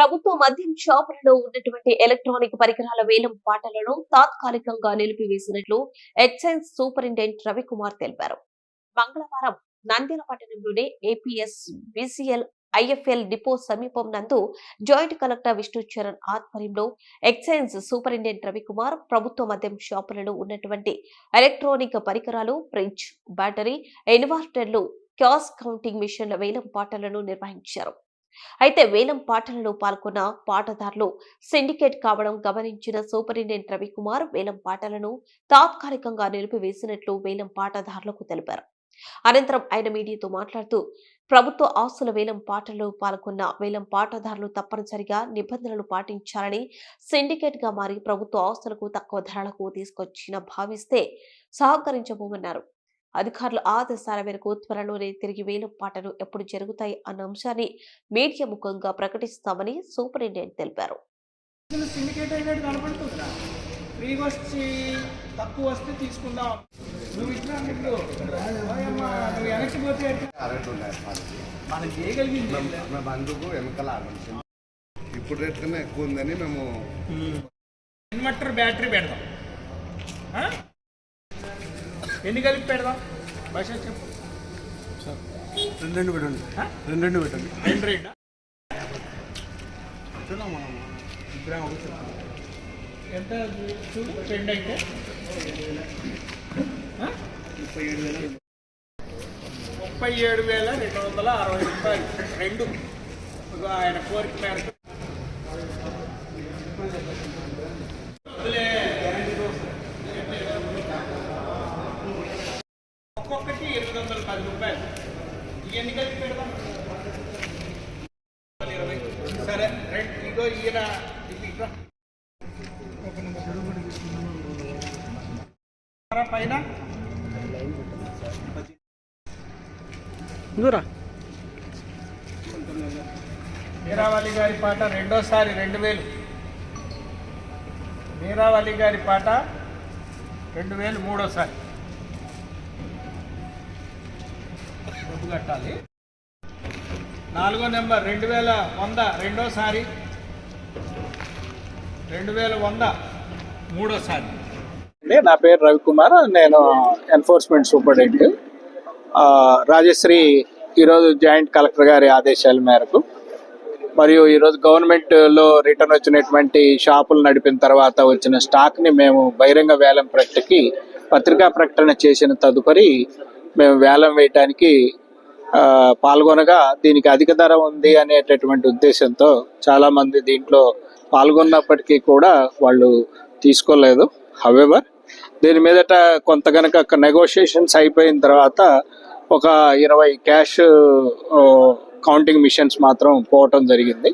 ప్రభుత్వ మద్యం షాపులలో ఉన్నటువంటి ఎలక్ట్రానిక్ పరికరాల వేలం పాటలను తాత్కాలికంగా నిలిపివేసినట్లు ఎక్సైజ్ సూపరింటెండెంట్ రవికుమార్ తెలిపారు. మంగళవారం నంద్యాల పట్టణంలోని ఏపీఎస్ బీసీఎల్ ఐఎఫ్ఎల్ డిపో సమీపం నందు జాయింట్ కలెక్టర్ విష్ణు చరణ్ ఆధ్వర్యంలో ఎక్సైజ్ సూపరింటెండెంట్ రవికుమార్ ప్రభుత్వ మద్యం షాపులలో ఉన్నటువంటి ఎలక్ట్రానిక్ పరికరాలు ఫ్రిడ్జ్ బ్యాటరీ ఇన్వర్టర్లు క్యాష్ కౌంటింగ్ మిషన్ల వేలం పాటలను నిర్వహించారు. అయితే వేలం పాటలలో పాల్గొన్న పాటదారులు సిండికేట్ కావడం గమనించిన సూపరింటెండెంట్ రవికుమార్ వేలం పాటలను తాత్కాలికంగా నిలిపివేసినట్లు వేలం పాటదారులకు తెలిపారు. అనంతరం ఆయన మీడియాతో మాట్లాడుతూ ప్రభుత్వ ఆస్తుల వేలం పాటల్లో పాల్గొన్న వేలం పాటదారులు తప్పనిసరిగా నిబంధనలు పాటించాలని సిండికేట్గా మారి ప్రభుత్వ ఆస్తులకు తక్కువ ధరలకు తీసుకొచ్చిన భావిస్తే సహకరించబోమన్నారు. అధికారుల ఆదేశాల మేరకు త్వరలోనే తిరిగి వేలం పాటలు ఎప్పుడు జరుగుతాయి అన్న అంశాన్ని మీడియా ముఖంగా ప్రకటిస్తామని సూపరింటెండెంట్ తెలిపారు. తక్కువ వస్తే తీసుకుందాం. నువ్వు ఇట్లా ఇప్పుడు ఓయమ్మ, నువ్వు వెనక్కి పోతే ఎట్లా? కరెంట్ ఉన్నాయి మనకి మనం చేయగలిగింది ఏం లేదు. మేము అందుకు వెనకాల ఆడాల్సింది ఇప్పుడు రేట్ కన్నా ఎక్కువ ఉందని మేము ఇన్వర్టర్ బ్యాటరీ పెడదాం. ఆ? ఎన్ని కలిపి పెడదాం? భాష చెప్పు. రెండు రెండు పెట్టండి? రెండు రెండు పెట్టండి రెండు రెండు. ఎంత చూడు రెండు అయితే. ఆ? ముప్పై ఏడు వేల రెండు వందల అరవై రూపాయలు. రెండు. ఆయన కోరిక మేరకు వదిలే. ఒక్కొక్కటి ఎనిమిది వందల పది రూపాయలు. కలిపి పెడదాం. ఇరవై సరే రైట్ ఈయన ఇది ఇట్రా. పైన. వీరావళి గారి పాట రెండోసారి రెండు వేలు. వీరావళి గారి పాట రెండు వేలు మూడోసారి. డబ్బు కట్టాలి. నాలుగో నెంబర్ రెండు వేల వంద రెండోసారి. రెండు వేల వంద మూడోసారి. నా పేరు రవికుమార్ నేను ఎన్ఫోర్స్మెంట్ సూపరింటెండెంట్. రాజశ్రీ ఈరోజు జాయింట్ కలెక్టర్ గారి ఆదేశాల మేరకు. మరియు ఈరోజు గవర్నమెంట్లో రిటర్న్ వచ్చినటువంటి షాపులు నడిపిన తర్వాత వచ్చిన స్టాక్ని మేము బహిరంగ వేలం ప్రకటనకి పత్రికా ప్రకటన చేసిన తదుపరి మేము వేలం వేయటానికి పాల్గొనగా దీనికి అధిక ధర ఉంది అనేటటువంటి ఉద్దేశంతో చాలామంది దీంట్లో పాల్గొన్నప్పటికీ కూడా వాళ్ళు తీసుకోలేదు. హవెవర్ దీని మీదట కొంత గనక నెగోషియేషన్స్ అయిపోయిన తర్వాత ఒక ఇరవై క్యాష్ కౌంటింగ్ మిషన్స్ మాత్రం పోవటం జరిగింది.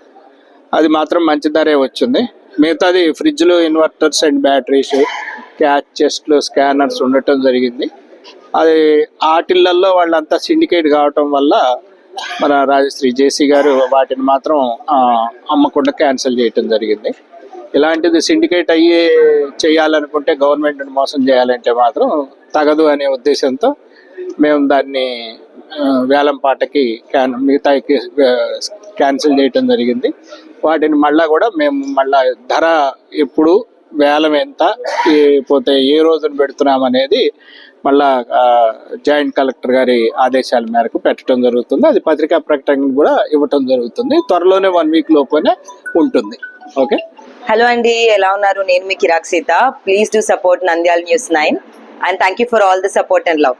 అది మాత్రం మంచి ధరే వచ్చింది. మిగతాది ఫ్రిడ్జ్లు ఇన్వర్టర్స్ అండ్ బ్యాటరీస్ క్యాచ్ చెస్ట్లు స్కానర్స్ ఉండటం జరిగింది. అది ఆటిళ్ళల్లో వాళ్ళంతా సిండికేట్ కావటం వల్ల మన రాజశ్రీ జేసీ గారు వాటిని మాత్రం అమ్మకుండా క్యాన్సిల్ చేయటం జరిగింది. ఇలాంటిది సిండికేట్ అయ్యి చేయాలనుకుంటే గవర్నమెంట్ని మోసం చేయాలంటే మాత్రం తగదు అనే ఉద్దేశంతో మేము దాన్ని వేలంపాటకి వేలం పాటకి క్యాన్ మిగతాకి క్యాన్సిల్ చేయటం జరిగింది. వాటిని మళ్ళా కూడా మేము మళ్ళా ధర ఎప్పుడు వేలం ఎంత పోతే ఏ రోజున పెడుతున్నాం అనేది మళ్ళా జాయింట్ కలెక్టర్ గారి ఆదేశాల మేరకు పెట్టడం జరుగుతుంది. అది పత్రికా ప్రకటన కూడా ఇవ్వటం జరుగుతుంది. త్వరలోనే వన్ వీక్ లోపునే ఉంటుంది. ఓకే? హలో అండి ఎలా ఉన్నారు? నేను మీ కిరాక్ Seetha. Please do support Nandyala news nine and thank you for all the support and love